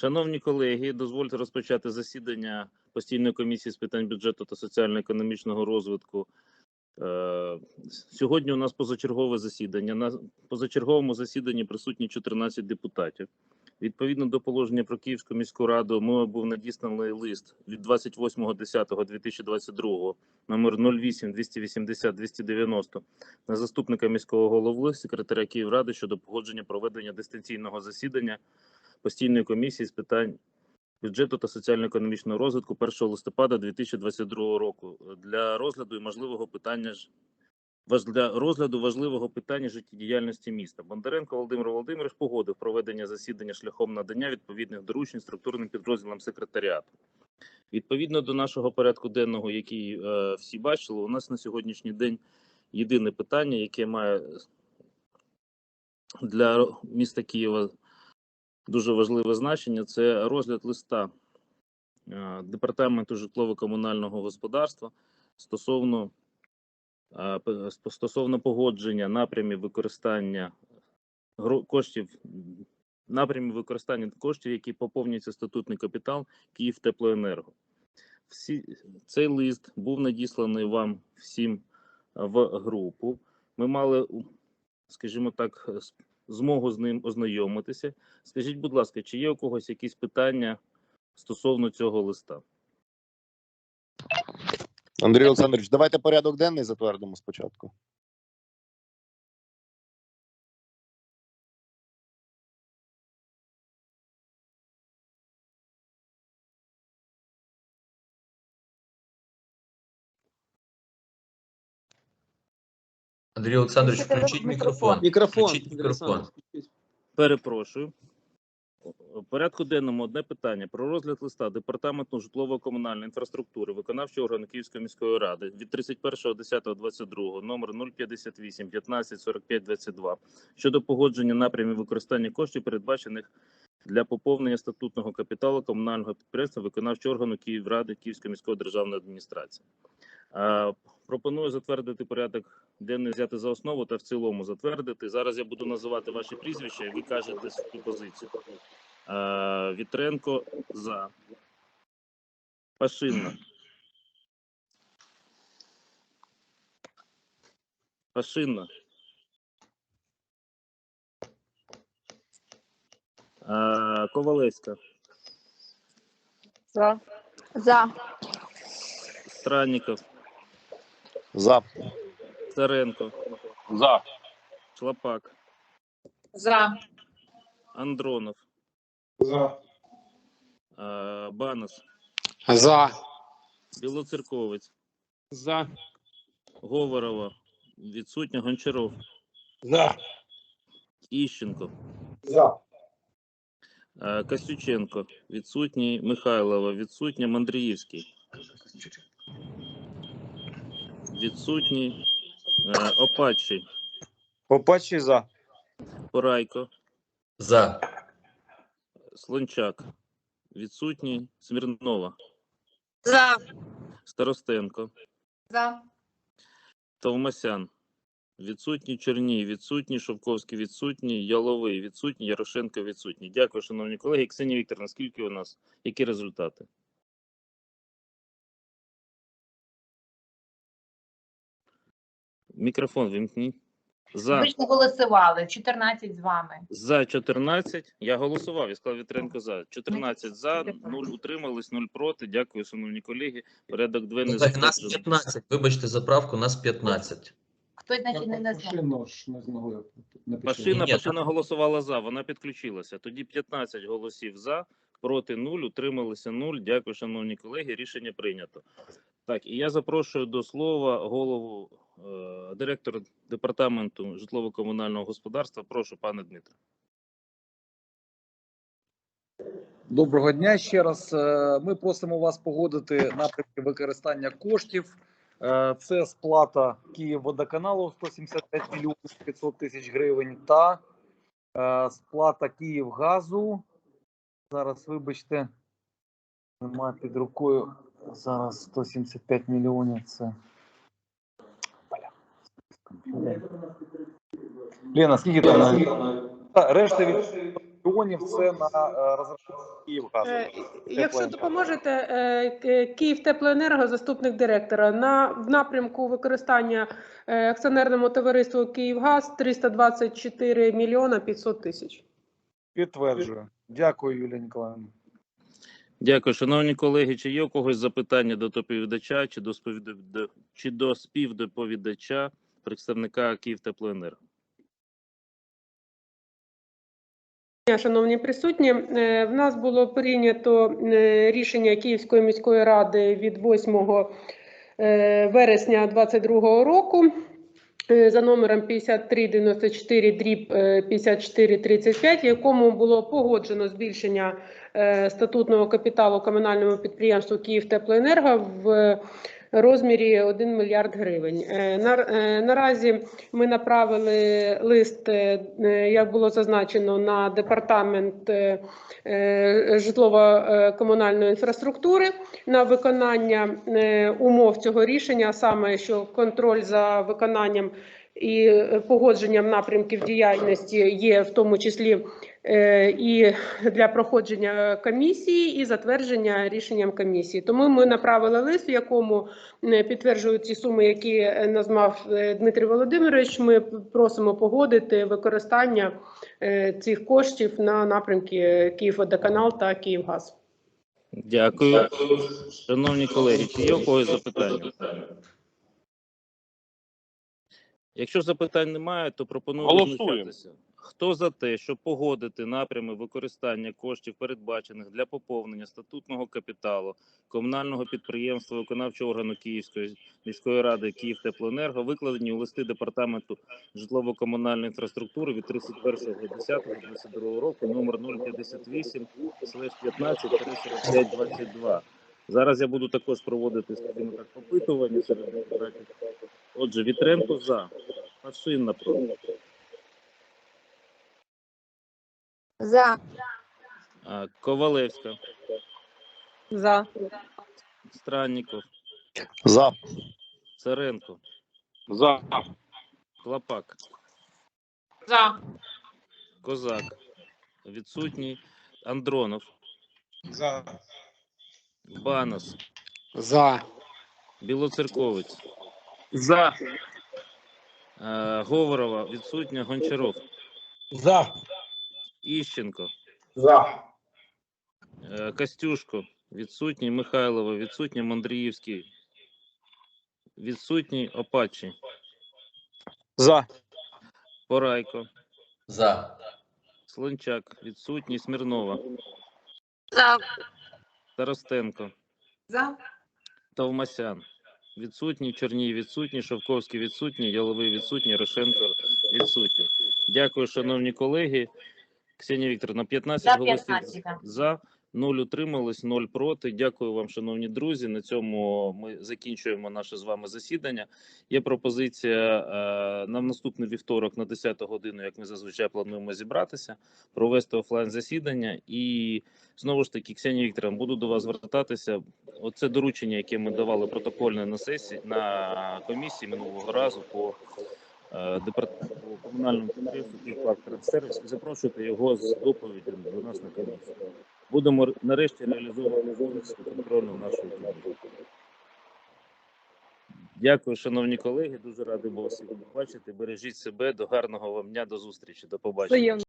Шановні колеги, дозвольте розпочати засідання постійної комісії з питань бюджету та соціально-економічного розвитку. Е, Сьогодні у нас позачергове засідання. На позачерговому засіданні присутні 14 депутатів. Відповідно до положення про Київську міську раду, мною був надісланий лист від 28.10.2022 номер 08 280 290 на заступника міського голови, секретаря Київради щодо погодження проведення дистанційного засідання постійної комісії з питань бюджету та соціально-економічного розвитку 1 листопада 2022 року для розгляду і можливого питання для розгляду важливого питання життєдіяльності міста. Бондаренко Володимир Володимирович погодив проведення засідання шляхом надання відповідних доручень структурним підрозділам секретаріату. Відповідно до нашого порядку денного, який е, всі бачили, у нас на сьогоднішній день єдине питання, яке має для міста Києва дуже важливе значення це розгляд листа е, департаменту житлово-комунального господарства стосовно е, стосовно погодження напрямів використання коштів напрямів використання коштів, які поповнюються статутний капітал Київтеплоенерго. Всі цей лист був надісланий вам всім в групу. Ми мали, скажімо так, с- змогу з ним ознайомитися. Скажіть, будь ласка, чи є у когось якісь питання стосовно цього листа? Андрій Олександрович, давайте порядок денний затвердимо спочатку. Андрій Олександрович, включіть мікрофон. мікрофон. Включіть мікрофон. Перепрошую. У порядку денному одне питання про розгляд листа департаменту житлово-комунальної інфраструктури виконавчого органу Київської міської ради від 31.10.22 номер 058 15 45 22 щодо погодження напрямів використання коштів, передбачених для поповнення статутного капіталу комунального підприємства виконавчого органу Київради Київської міської державної адміністрації. Пропоную затвердити порядок денний взяти за основу та в цілому затвердити. Зараз я буду називати ваші прізвища, і ви кажете свою позицію. Е, Вітренко за. Пашинна. Пашинна. Е, Ковалевська. За. За. Странников. За. Царенко. За. Шлапак. За. Андронов. За. е, Банас. За. Білоцерковець. За. Говорова. Відсутня Гончаров. За. Іщенко. За. Е, Костюченко. Відсутній Михайлова. Відсутня Мандріївський. Відсутній е, Опачий. Опачі за. Порайко. За. Слончак. Відсутній Смірнова. За. Старостенко. За. Товмасян. Відсутній Черній, відсутній Шовковський, відсутній Яловий, відсутній Ярошенко, відсутній. Дякую, шановні колеги. Ксенія Вікторовна, скільки у нас? Які результати? Мікрофон вимкніть. За, Ви ж не голосували. 14 з вами. за 14. Я голосував, я сказав Вітренко за. 14 за, 0 утримались, 0 проти. Дякую, шановні колеги. Порядок денний Так, нас затверджений. 15. Вибачте за правку, нас 15. Хтось, значить, не назвав. Машину ж не змогли написати. Пашина, Ні, Пашина голосувала за, вона підключилася. Тоді 15 голосів за, проти 0, утрималися 0. Дякую, шановні колеги. Рішення прийнято. Так, і я запрошую до слова голову е, директора департаменту житлово-комунального господарства. Прошу, пане Дмитре. Доброго дня ще раз. Е, Ми просимо вас погодити напрямки використання коштів. Е, Це сплата Київводоканалу 175 мільйонів 500 тисяч гривень та сплата Київгазу. Зараз, вибачте, немає під рукою. Зараз 175 мільйонів. Це. Лена, скільки там? Та, Решта від мільйонів це на е, розрахунок Київгазу. Е, Якщо допоможете, е, Ки- Київтеплоенерго, заступник директора, на в напрямку використання акціонерному товариству Київгаз 324 мільйона 500 тисяч. Підтверджую. Дякую, Юлія Ніколаївна. Дякую, шановні колеги. Чи є у когось запитання до доповідача чи до сповіда- чи до співдоповідача представника Київтеплоенерго? Шановні присутні, Е, в нас було прийнято е, рішення Київської міської ради від 8 е, вересня 2022 року за номером 5394 дріб е, 5435, в якому було погоджено збільшення статутного капіталу комунальному підприємству «Київтеплоенерго» в розмірі 1 мільярд гривень. Е, е, Наразі ми направили лист, е, як було зазначено, на департамент житлово-комунальної інфраструктури на виконання умов цього рішення, саме що контроль за виконанням і погодженням напрямків діяльності є в тому числі е, і для проходження комісії, і затвердження рішенням комісії. Тому ми направили лист, в якому е, підтверджують ці суми, які е, назвав Дмитрий Володимирович. Ми просимо погодити використання цих коштів на напрямки Київводоканал та Київгаз. Дякую. Шановні колеги, чи є у когось запитання? Якщо запитань немає, то пропоную визначатися. Хто за те, щоб погодити напрями використання коштів, передбачених для поповнення статутного капіталу комунального підприємства виконавчого органу Київської міської ради Київтеплоенерго, викладені у листи департаменту житлово-комунальної інфраструктури від 31.10.22 року, номер 058 15 45 22. Зараз я буду також проводити скажімо так опитування серед депутатів. Отже, Вітренко за. Машинна проти. За. А, Ковалевська, За. Странніков, За. Царенко, За. Клопак, За. Козак, відсутній, Андронов, За. Банас, За. Білоцерковець, За. Е, Говорова, відсутня, Гончаров, За. Іщенко, За. е, Костюшко, відсутній, Михайлова, відсутня, Мандріївський, відсутній, Опачі, За. Порайко, За. Слончак, відсутній, Смірнова, За. Таростенко, За. Товмасян. Відсутній, Чорній відсутній, Шовковський відсутній, Яловий відсутній, Рошенко відсутній. Дякую, шановні колеги. Ксенія Вікторовна, 15 За голосів за, 0 утримались, 0 проти. Дякую вам, шановні друзі. На цьому ми закінчуємо наше з вами засідання. Є пропозиція е, на наступний вівторок на 10 годину, як ми зазвичай плануємо зібратися, провести офлайн засідання. І знову ж таки, Ксенія Вікторовна, буду до вас звертатися. Оце доручення, яке ми давали протокольне на сесії на комісії минулого разу по е, департаменту по комунальному підприємству «Київпарк Запрошуйте його з доповіддю до нас на комісію. Будемо нарешті реалізовувати контролю нашої комісії. Дякую, шановні колеги. Дуже радий був всіх бачити. Бережіть себе. До гарного вам дня, до зустрічі. До побачення.